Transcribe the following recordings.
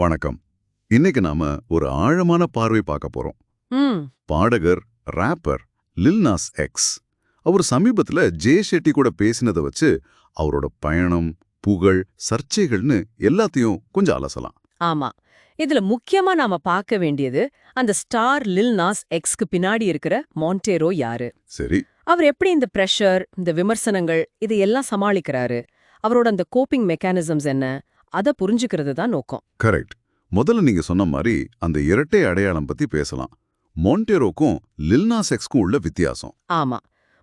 வணக்கம். இன்னைக்கு நாம ஒரு ஆழமான பார்வை பார்க்க போறோம். பாடகர் ராப்பர் லில் நாஸ் எக்ஸ் அவர் சமீபத்துல ஜே ஷெட்டி கூட பேசினதை வச்சு அவரோட பயணம் புகழ் சர்ச்சைகள்னு எல்லாத்தையும் கொஞ்சம் அலசலாம். ஆமா. இதுல முக்கியமா நாம பார்க்க வேண்டியது அந்த ஸ்டார் லில் நாஸ் எக்ஸ்க்கு பின்னாடி இருக்கிற மாண்டேரோ யாரு? சரி. அவர் எப்படி இந்த பிரஷர் இந்த விமர்சனங்கள் இதையெல்லாம் சமாளிக்கிறாரு? அவரோட அந்த கோப்பிங் மெக்கானிசம்ஸ் என்ன? அத புரிஞ்சுக்கிறது தான் நோக்கம். கரெக்ட். முதல்ல நீங்க சொன்ன மாதிரி அந்த இரட்டை அடையாளம் பத்தி பேசலாம். மோண்டேரோக்கும் லில் நாஸ் எக்ஸ்க்கும் உள்ள வித்தியாசம். ஆமா.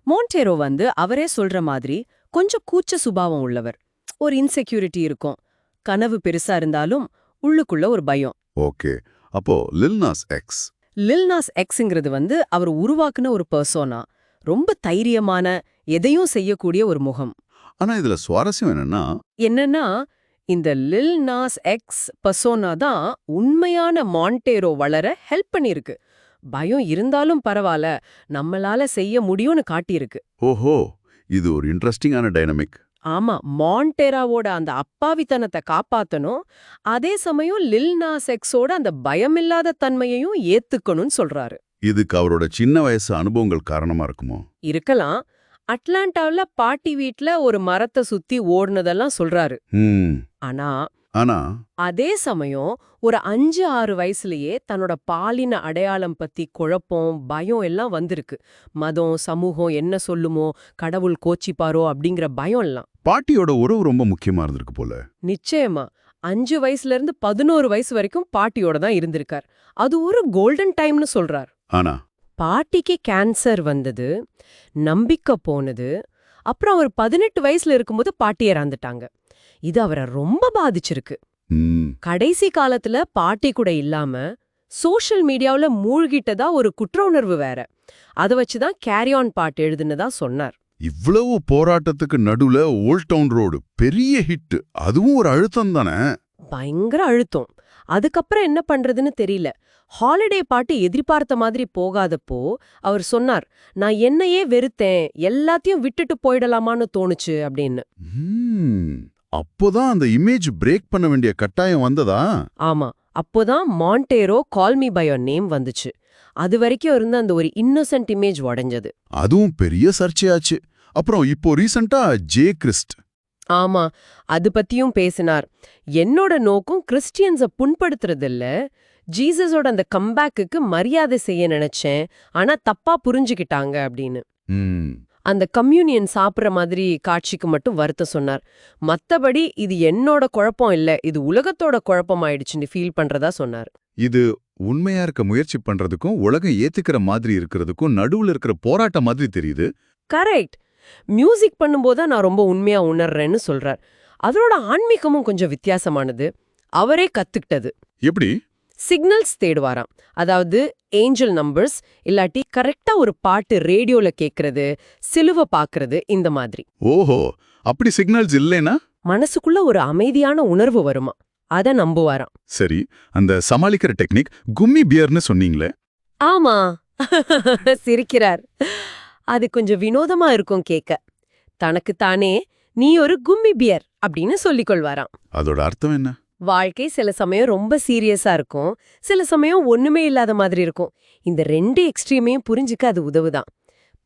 மோண்டேரோ வந்து அவரே சொல்ற மாதிரி கொஞ்சம் கூச்ச சுபாவம் உள்ளவர். ஒரு இன்செக்யூரிட்டி இருக்கும். கனவு பெருசா இருந்தாலும் உள்ளுக்குள்ள ஒரு பயம். ஓகே. அப்போ லில் நாஸ் எக்ஸ். லில் நாஸ் எக்ஸுங்கிறது வந்து அவர் உருவாக்குன ஒரு பர்சோனா. ரொம்ப தைரியமான எதையும் செய்யக்கூடிய ஒரு முகம். ஆனா இதுல சுவாரஸ்யம் என்னன்னா என்னன்னா இந்த லில் நாஸ் எக்ஸ் பர்சோனா தான் உண்மையான மாண்டேரோ வளர ஹெல்ப் பண்ணிருக்கு பயம் இருந்தாலும் பரவாயில்ல நம்மளால செய்ய முடியும்னு காட்டியிருக்கு. ஓஹோ இது ஒரு இன்ட்ரெஸ்டிங்கான டைனமிக் ஆமா மாண்டேராவோட அந்த அப்பாவித்தனத்தை காப்பாத்தணும் அதே சமயம் லில் நாஸ் எக்ஸோட அந்த பயமில்லாத தன்மையையும் ஏத்துக்கணும்னு சொல்றாரு. இதுக்கு அவரோட சின்ன வயசு அனுபவங்கள் காரணமா இருக்குமோ? இருக்கலாம் அட்லாண்டாவுல பாட்டி வீட்ல ஒரு மரத்தை சுத்தி ஓடுனதெல்லாம் சொல்றாரு. ஆனா ஆனா அதே சமயம் ஒரு அஞ்சு ஆறு வயசுலயே தன்னோட பாலின அடையாளம் பத்தி குழப்பம் பயம் எல்லாம் வந்திருக்கு. மதம் சமூகம் என்ன சொல்லுமோ கடவுள் கோச்சிப்பாரோ அப்படிங்கிற பயம் எல்லாம் பாட்டியோட உறவு ரொம்ப முக்கியமா இருந்திருக்கு போல. நிச்சயமா. அஞ்சு வயசுல இருந்து பதினோரு வயசு வரைக்கும் பாட்டியோட தான் இருந்திருக்கார். அது ஒரு கோல்டன் டைம்னு சொல்றார். ஆனா பாட்டிக்கு கேன்சர் வந்தது நம்பிக்கை போனது. அப்புறம் அவர் பதினெட்டு வயசுல இருக்கும்போது பாட்டி இறந்துட்டாங்க. இது அவரை ரொம்ப பாதிச்சிருக்கு. கடைசி காலத்துல பாட்டி கூட இல்லாம சோஷியல் மீடியாவுல மூழ்கிட்டதா ஒரு குற்ற உணர்வு வேற. அத வச்சுதான் கேரி ஆன் பாட்டு எழுதுனதா சொன்னார். இவ்வளவு போராட்டத்துக்கு நடுவுல ஓல்ட் டவுன் ரோடு பெரிய ஹிட் அதுவும் ஒரு அழுத்தம் தானே? பயங்கர அழுத்தம். அதுக்கப்புறம் என்ன பண்றதுன்னு தெரியல. ஹாலிடே பாட்டு எதிர்பார்த்த மாதிரி போகாதப்போ அவர் சொன்னார் நான் என்னையே வெறுத்தேன் எல்லாத்தையும் விட்டுட்டு போயிடலாமான்னு தோணுச்சு அப்படின்னு. அப்போதான் அந்த இமேஜ் பிரேக் பண்ண வேண்டிய கட்டாயம் வந்ததா? ஆமா. அப்போதான் Montero call me by name வந்துச்சு. அது வரைக்கும் இருந்த அந்த ஒரு இன்னோசென்ட் இமேஜ் உடைஞ்சது. அதுவும் பெரிய சர்ச்சையாச்சு. அப்புறம் இப்போ ரீசெண்டா ஜே கிறிஸ்ட் ஆமா அது பத்தியும் பேசினார். என்னோட நோக்கம் கிறிஸ்டியன்ஸ புண்படுத்துறதில்ல. ஜீசஸோட அந்த கம்பேக்குக்கு மரியாதை செய்ய நினைச்சேன். ஆனா தப்பா புரிஞ்சுக்கிட்டாங்க அப்படின்னு. அந்த கம்யூனியன் சாப்பிட்ற மாதிரி காட்சிக்கு மட்டும் வருத்தம் சொன்னார். மத்தபடி இது என்னோட குழப்பம் இல்ல இது உலகத்தோட குழப்பம் ஆயிடுச்சுன்னு ஃபீல் பண்றதா சொன்னார். இது உண்மையா இருக்க முயற்சி பண்றதுக்கும் உலகம் ஏத்துக்கிற மாதிரி இருக்கிறதுக்கும் நடுவுல இருக்கிற போராட்டம் மாதிரி தெரியுது. கரெக்ட் மியூசிக் பண்ணும்போது தான் நான் ரொம்ப உண்மையா உணர்றேன்னு சொல்றார். அதோட ஆன்மீகமும் கொஞ்சம் வித்தியாசமானது. அவரே கத்துக்கிட்டது. எப்படி? சிக்னல்ஸ் தேடுவாராம். அதாவது ஏஞ்சல் நம்பர்ஸ் இல்லாட்டி கரெக்டா ஒரு பாட்டு ரேடியோல கேக்குறது சிலுவ பாக்குறது இந்த மாதிரி. ஓஹோ அப்படி சிக்னல்ஸ் இல்லைனா மனசுக்குள்ள ஒரு அமைதியான உணர்வு வருமா? அத நம்புவாராம். சரி அந்த சமாளிக்கிற டெக்னிக் கும்மி பியர்னு சொன்னீங்களே? ஆமா. சிரிக்கிறார். அது கொஞ்சம் வினோதமா இருக்கும் கேக்க. தனக்கு தானே நீ ஒரு கும்மி பியர் அப்படின்னு சொல்லிக் கொள்வாராம். அதோட அர்த்தம் என்ன? வாழ்க்கை சில சமயம் ரொம்ப சீரியஸா இருக்கும். சில சமயம் ஒண்ணுமே இல்லாத மாதிரி இருக்கும். இந்த ரெண்டு எக்ஸ்ட்ரீமையும் புரிஞ்சுக்க அது உதவுதான்.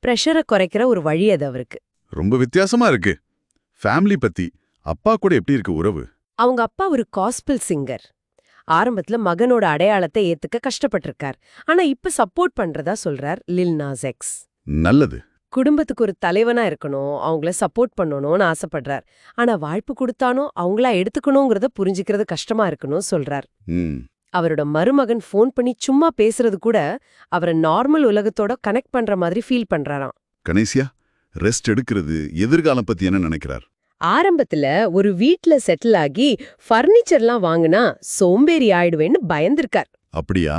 ப்ரெஷரை குறைக்கிற ஒரு வழி அது அவருக்கு. ரொம்ப வித்தியாசமா இருக்கு. ஃபேமிலி பத்தி அப்பா கூட எப்படி இருக்கு உறவு? அவங்க அப்பா ஒரு காஸ்பிள் சிங்கர். ஆரம்பத்துல மகனோட அடையாளத்தை ஏத்துக்க கஷ்டப்பட்டிருக்கார். ஆனா இப்ப சப்போர்ட் பண்றதா சொல்றார் லில் நாஸ் எக்ஸ். நல்லது. குடும்பத்துக்கு ஒரு தலைவனா இருக்கணும் அவங்கள சப்போர்ட் பண்ணணும்னு ஆசைப்படுறார். ஆனா வாய்ப்பு கொடுத்தானோ அவங்களா எடுத்துக்கணுங்கிறத புரிஞ்சுக்கிறது கஷ்டமா இருக்கணும் சொல்றார். அவரோட மருமகன் ஃபோன் பண்ணி சும்மா பேசுறது கூட அவரை நார்மல் உலகத்தோட கனெக்ட் பண்ற மாதிரி ஃபீல் பண்றாராம். கணேசியா ரெஸ்ட் எடுக்கிறது எதிர்காலம் பத்தி என்ன நினைக்கிறார்? ஆரம்பத்துல ஒரு வீட்ல செட்டில் ஆகி ஃபர்னிச்சர்லாம் வாங்குனா சோம்பேறி ஆயிடுவேன்னு பயந்திருக்கார். அப்படியா?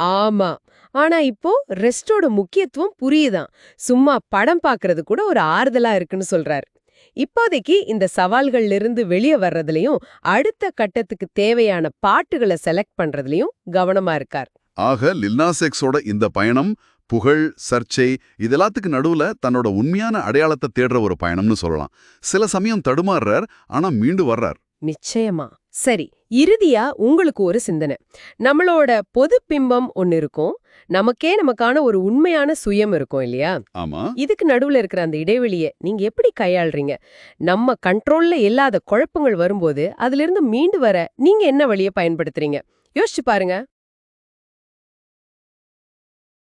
ஆமா. ஆனா இப்போ ரெஸ்டோட முக்கியத்துவம் புரியுதாம் சும்மா படம் பார்க்கறது கூட ஒரு ஆறுதலா இருக்குன்னு சொல்றாரு. இப்போதைக்கு இந்த சவால்கள்ல இருந்து வெளியே வர்றதுலயும் அடுத்த கட்டத்துக்கு தேவையான பாட்டுகளை செலக்ட் பண்றதுலயும் கவனமா இருக்கார். ஆக லில்னாசெக்ஸோட இந்த பயணம் புகழ் சர்ச்சை இதெல்லாத்துக்கு நடுவுல தன்னோட உண்மையான அடையாளத்தை தேடுற ஒரு பயணம்னு சொல்லலாம். சில சமயம் தடுமாறுறார் ஆனா மீண்டு வர்றார். நிச்சயமா. சரி இறுதியா உங்களுக்கு ஒரு சிந்தனை. நம்மளோட பொது பிம்பம் ஒன்னு இருக்கும். நமக்கே நமக்கான ஒரு உண்மையான சுயம் இருக்கும் இல்லையா? இதுக்கு நடுவுல இருக்கிற அந்த இடைவெளியை நீங்க எப்படி கையாள்றீங்க? நம்ம கண்ட்ரோல்ல இல்லாத குழப்பங்கள் வரும்போது அதிலிருந்து மீண்டு வர நீங்க என்ன வழியை பயன்படுத்துறீங்க? யோசிச்சு பாருங்க.